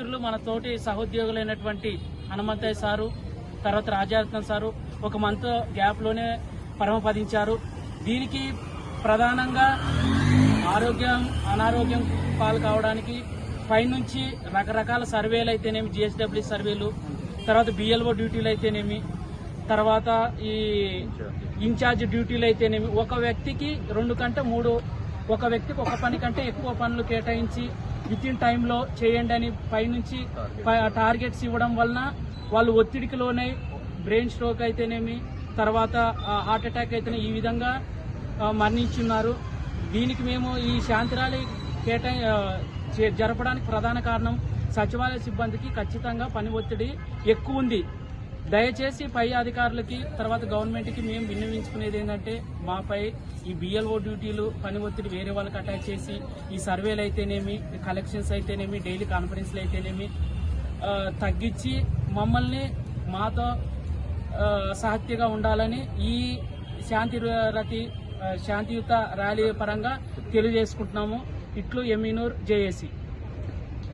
మిత్రులు మన తోటి సహోద్యోగులైనటువంటి హనుమంతయ్య సారు తర్వాత రాజారత్నం సారు ఒక మంత్ గ్యాప్లోనే పరమపదించారు. దీనికి ప్రధానంగా ఆరోగ్యం అనారోగ్యం పాలు కావడానికి పైనుంచి రకరకాల సర్వేలు అయితేనేమి జిఎస్డబ్ల్యూ సర్వేలు తర్వాత బిఎల్ఓ డ్యూటీలు అయితేనేమి తర్వాత ఈ ఇన్ఛార్జ్ డ్యూటీలు అయితేనేమి. ఒక వ్యక్తికి రెండు కంటే మూడు ఒక వ్యక్తికి ఒక పని కంటే ఎక్కువ పనులు కేటాయించి విత్ ఇన్ టైంలో చేయండి అని పైనుంచి టార్గెట్స్ ఇవ్వడం వలన వాళ్ళు ఒత్తిడికి లోనై బ్రెయిన్ స్ట్రోక్ అయితేనేమి తర్వాత హార్ట్ అటాక్ అయితేనే ఈ విధంగా మరణించున్నారు. దీనికి మేము ఈ శాంతి ర్యాలీ కేటాయి జరపడానికి ప్రధాన కారణం సచివాలయ సిబ్బందికి ఖచ్చితంగా పని ఒత్తిడి ఎక్కువ ఉంది దయచేసి పై అధికారులకి తర్వాత గవర్నమెంట్కి మేము విన్నవించుకునేది ఏంటంటే మాపై ఈ బిఎల్ఓ డ్యూటీలు పని ఒత్తిడి వేరే వాళ్ళకి అటాచ్ చేసి ఈ సర్వేలు అయితేనేమి కలెక్షన్స్ అయితేనేమి డైలీ కాన్ఫరెన్స్లు అయితేనేమి తగ్గించి మమ్మల్ని మాతో ఆ, సహత్యగా ఉండాలని ఈ శాంతి రతి శాంతియుత ర్యాలీ పరంగా తెలియజేసుకుంటున్నాము. ఇట్లు ఎమీనూర్ జేఏసీ.